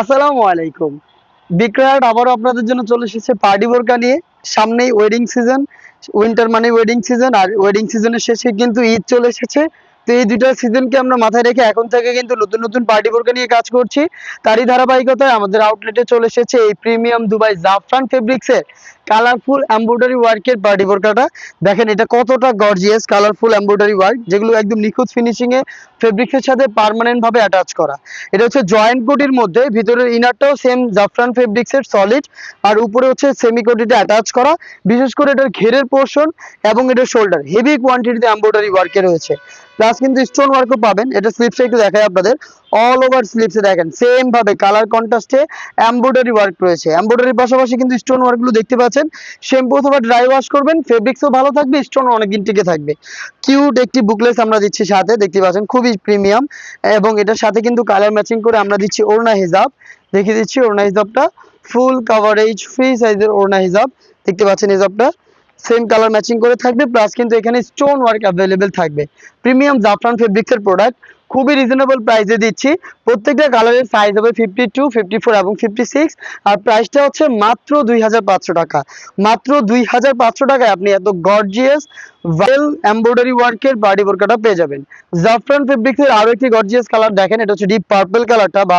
আসসালামু আলাইকুম। বিক্রয়াট আবারও আপনাদের জন্য চলে এসেছে পার্টি বোরকা নিয়ে। সামনেই ওয়েডিং সিজন উইন্টার মানে ওয়েডিং সিজন আর ওয়েডিং সিজনের শেষে কিন্তু ঈদ চলে এসেছে। তো এই দুইটা সিজনকে আমরা মাথায় রেখে এখন থেকে কিন্তু নতুন নতুন পার্টি বোরকা নিয়ে কাজ করছি। তারই ধারাবাহিকতায় আমাদের আউটলেটে চলে এসেছে এই প্রিমিয়াম দুবাই জাফরান ফেব্রিক্সের কালারফুল এমব্রয়ডারি ওয়ার্কের পার্টি বোরকাটা দেখেন এটা কতটা গর্জিয়াস কালারফুল এমব্রয়ডারি ওয়ার্ক যেগুলো একদম নিখুঁত ফিনিশিং এ ফেব্রিক্সের সাথে পার্মানেন্ট ভাবে অ্যাটাচ করা। এটা হচ্ছে জয়েন্ট কোটির মধ্যে, ভিতরের ইনারটাও সেম জাফরান ফেব্রিক্সের সলিড আর উপরে হচ্ছে সেমি কোটিটা অ্যাটাচ করা। বিশেষ করে এটার ঘেরের পোর্শন এবং এটার শোল্ডার হেভি কোয়ান্টিটিতে এমব্রয়ডারি ওয়ার্কে রয়েছে। প্লাস কিন্তু স্টোন ওয়ার্কও পাবেন। এটা স্লিপসে একটু দেখাই আপনাদের। অল ওভার স্লিপসে দেখেন সেম ভাবে কালার কন্ট্রাস্টে এমব্রয়ডারি ওয়ার্ক রয়েছে। এমব্রয়ডারির পাশাপাশি কিন্তু স্টোন ওয়ার্কগুলো দেখতে পাচ্ছেন। শ্যাম্পু অথবা ড্রাই ওয়াশ করবেন ফেব্রিক্সও ভালো থাকবে স্টোন অনেকদিন টিকে থাকবে। কিউট একটি বুকলেস আমরা দিচ্ছি সাথে, দেখতে পাচ্ছেন, খুবই প্রিমিয়াম এবং এটার সাথে কিন্তু কালার ম্যাচিং করে আমরা দিচ্ছি ওড়না হিজাব। দেখিয়ে দিচ্ছি ওড়না হিজাবটা। ফুল কাভারেজ ফ্রি সাইজের ওড়না হিজাব। দেখতে পাচ্ছেন হিজাবটা। সেম কালার ম্যাচিং করে থাকবে প্লাস কিন্তু এখানে স্টোন ওয়ার্ক অ্যাভেলেবেল থাকবে। প্রিমিয়াম জাফরান ফেব্রিক্সের প্রোডাক্ট খুবই রিজনেবল প্রাইসে দিচ্ছি। প্রত্যেকটা কালারের সাইজ হবে ফিফটি টু ফিফটি ফোর এবং ফিফটি সিক্স আর প্রাইসটা হচ্ছে মাত্র দুই হাজার পাঁচশো টাকা। মাত্র দুই হাজার পাঁচশো টাকায় আপনি এত গর্জিয়াস ওয়েল এমব্রয়ডারি ওয়ার্কের বাড়ি বোরকাটা পেয়ে যাবেন। জাফরান ফেব্রিক্সের আরও একটি গর্জিয়াস কালার দেখেন, এটা হচ্ছে ডিপ পার্পল কালারটা বা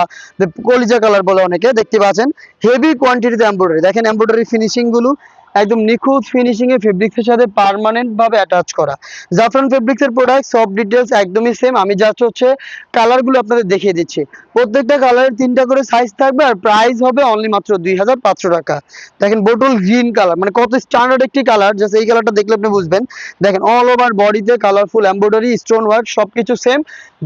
কলিজা কালার বলে অনেকে দেখতে পাচ্ছেন। হেভি কোয়ান্টিটিতে এমব্রয়ডারি দেখেন এমব্রয়ডারি ফিনিশিংগুলো। একদম নিখুঁত ফিনিশিং এ ফেব্রিক্সের সাথে পার্মানেন্ট ভাবে অ্যাটাচ করা। জাফরান ফেব্রিক্সের প্রোডাক্ট সব ডিটেলস একদমই সেম আমি জাস্ট হচ্ছে কালারগুলো আপনাদের দেখিয়ে দিচ্ছি। প্রত্যেকটা কালারের তিনটা করে সাইজ থাকবে আর প্রাইস হবে অনলি মাত্র দুই হাজার পাঁচশো টাকা। দেখেন বোটল গ্রিন কালার মানে কত স্ট্যান্ডার্ড একটি কালার জাস্ট এই কালারটা দেখলে আপনি বুঝবেন। দেখেন অল ওভার বডিতে কালারফুল এমব্রয়ডারি স্টোন ওয়ার্ক সবকিছু সেম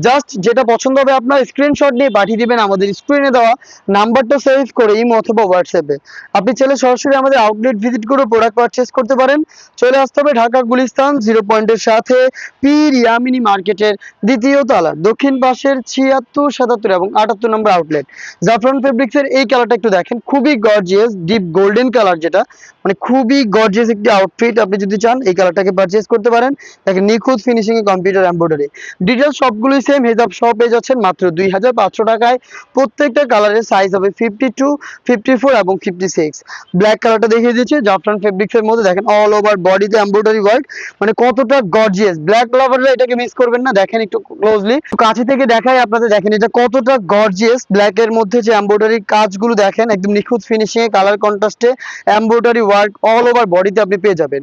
জাস্ট যেটা পছন্দ হবে আপনার স্ক্রিনশট নিয়ে পাঠিয়ে দিবেন আমাদের স্ক্রিনে দেওয়া নাম্বারটা সেভ করে, ইমো অথবা হোয়াটসঅ্যাপে আপনি চাইলে সরাসরি আমাদের আউটলেট ভিজিট করে প্রোডাক্ট পারচেস করতে পারেন। চলে আসতে হবে ঢাকা গুলিস্তান জিরো পয়েন্টের সাথে পীর ইয়ামিনী মার্কেটের দ্বিতীয় তলা, দক্ষিণ পাশের ছিয়াত্তর, সাতাত্তর এবং আটাত্তর নম্বর আউটলেট জাফরান ফেব্রিক্সের এই কালারটা একটু দেখেন, খুবই গর্জিয়াস ডিপ গোল্ডেন কালার যেটা মানে খুবই গর্জিয়াস একটি আউটফিট আপনি যদি চান, এই কালারটাকে পারচেস করতে পারেন। দেখেন নিখুঁত ফিনিশিং এ কম্পিউটার এমব্রয়ডারি ডিটেলস সবগুলোই সেম হেজাব সব পেয়ে যাচ্ছেন মাত্র দুই হাজার পাঁচশো টাকায়। প্রত্যেকটা কালারের সাইজ হবে ফিফটি টু ফিফটি ফোর এবং ফিফটি সিক্স ব্ল্যাক কালারটা দেখিয়ে দিচ্ছি জাফরান ফেব্রিক্স এর মধ্যে দেখেন অল ওভার বডিতে এমব্রয়ডারি ওয়ার্ক মানে কতটা গর্জিয়াস ব্ল্যাক লাভাররা এটাকে মিস করবেন না, দেখেন একটু ক্লোজলি কাছে থেকে দেখাই আপনাদের, দেখেন এটা কতটা গর্জিয়াস ব্ল্যাক এর মধ্যে যে এমব্রয়ডারি কাজগুলো দেখেন, একদম নিখুঁত ফিনিশিং এ কালার কন্ট্রাস্টে এমব্রয়ডারি ওয়ার্ক অল ওভার বডিতে আপনি পেয়ে যাবেন।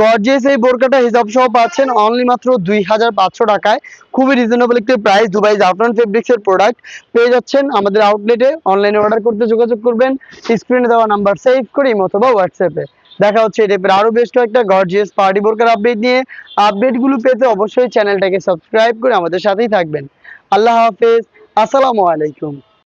গর্জিয়াস এই বোরকাটা হিসাব সহ পাচ্ছেন অনলি মাত্র দুই হাজার পাঁচশো টাকায়। খুবই রিজনেবল একটি প্রাইস দুবাই জাফরান ফেব্রিক্স এর প্রোডাক্ট পেয়ে যাচ্ছেন আমাদের আউটলেটে অনলাইনে অর্ডার করতে যোগাযোগ করবেন। স্ক্রিনে দেওয়া নাম্বার সেভ করে অথবা হোয়াটসঅ্যাপে দেখা হচ্ছে টাইপের আরও বেশ কয়েকটা গর্জিয়াস পার্টি বোরকার আপডেট নিয়ে। আপডেটগুলো পেতে অবশ্যই চ্যানেলটাকে সাবস্ক্রাইব করে আমাদের সাথেই থাকবেন। আল্লাহ হাফেজ, আসসালামু আলাইকুম।